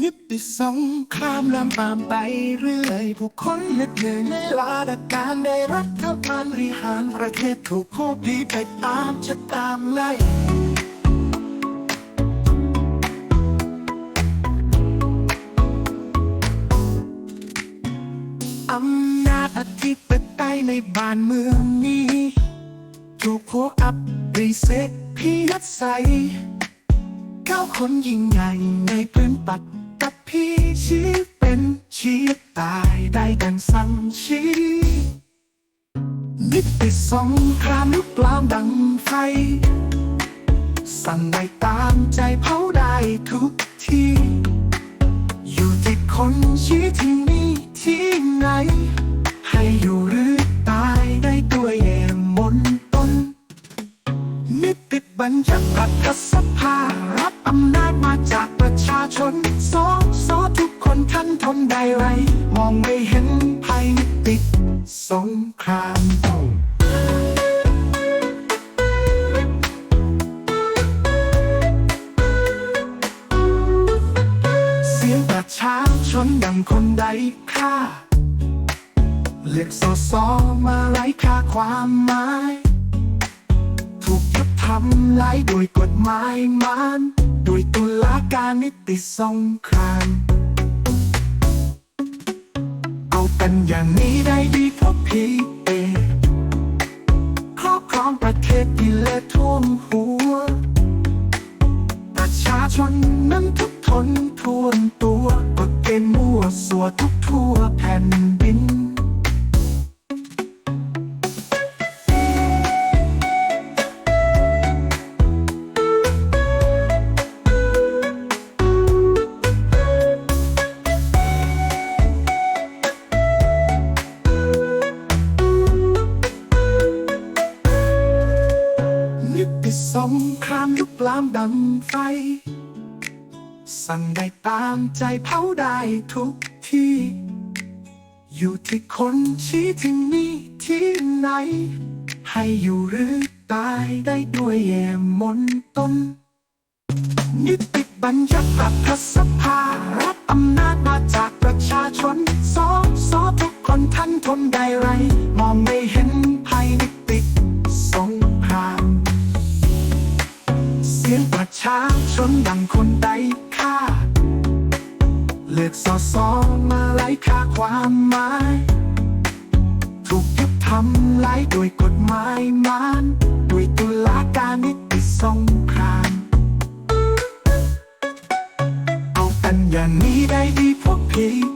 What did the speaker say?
นิติสงครามลำบามไปเรื่อย ผู้คนเหน็ดเหนื่อยในลาดการในรัฐบาลบริหารประเทศถูกผู้ดีไปตามจะตามไล่อำนาจอธิปไตยในบ้านเมืองนี้ ถูกพวกอับริเศษพิยัดใสเก้าคนยิ่งใหญ่ในพื้นปัด พี่ชี้เป็นชี้ตายได้ดังสั่งชีนิติสงครามลุกลามดังไฟ สั่งได้ตามใจเผาได้ทุกทีอยู่ที่คนชี้ที่นี่ที่ไหน ให้อยู่หรือตายได้ด้วยแย่มนต้นนิติบัญญัติรัฐสภา รับอำนาจมาจากประชาชนสอสอทุกค นท่านทนได้ไร มองไม่เห็นภัยนิติสงครามเสียงประชาชนดังคนใดค่าเลือกสอสอมาไร้ค่าความหมาย ถูกยุบทำลายโดยกฎหมายมันโดยตุลาการนิติสงคราม เอากันอย่างนี้ได้ดีพวกพี่เอครอบครองประเทศดีและท่วมหัว ประชาชนนั้นทุกทนทวนตัวกฎเกณฑ์มั่วสัวทุก สงครามลุกลามดังไฟ สั่งได้ตามใจเผาได้ทุกที่ อยู่ที่คนชี้ที่นี่ที่ไหน ให้อยู่หรือตายได้ด้วยแย่มนต้นนิติบัญญัติรัฐสภารับอำนาจมาจากประชาชนสอสอทุกคนท่านทนได้ไร ชาชนดังคนใดค่าเลือกสอสอมาไล่ค่าความหมาย ถูกยุบทำลายโดยกฎหมายมันด้วยตุลาการนิติสงครามเอากันอย่างนี้ได้ดีพวกพี่